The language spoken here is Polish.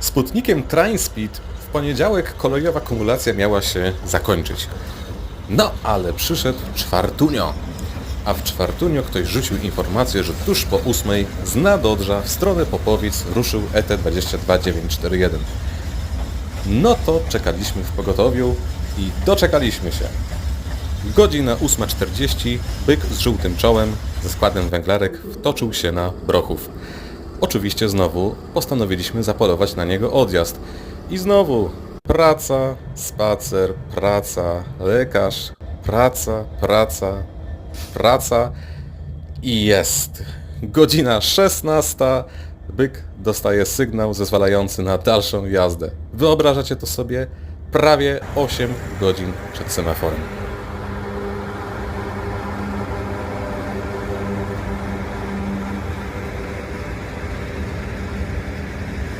Sputnikiem Trainspeed w poniedziałek kolejowa kumulacja miała się zakończyć. No, ale przyszedł czwartunio. A w czwartunio ktoś rzucił informację, że tuż po ósmej z Nadodrza w stronę Popowic ruszył E ET22941. No to czekaliśmy w pogotowiu i doczekaliśmy się. Godzina 8.40, byk z żółtym czołem, ze składem węglarek wtoczył się na Brochów. Oczywiście znowu postanowiliśmy zapolować na niego odjazd. I znowu praca, spacer, praca, lekarz, praca, praca, praca i jest. Godzina 16. Byk dostaje sygnał zezwalający na dalszą jazdę. Wyobrażacie to sobie? Prawie 8 godzin przed semaforem.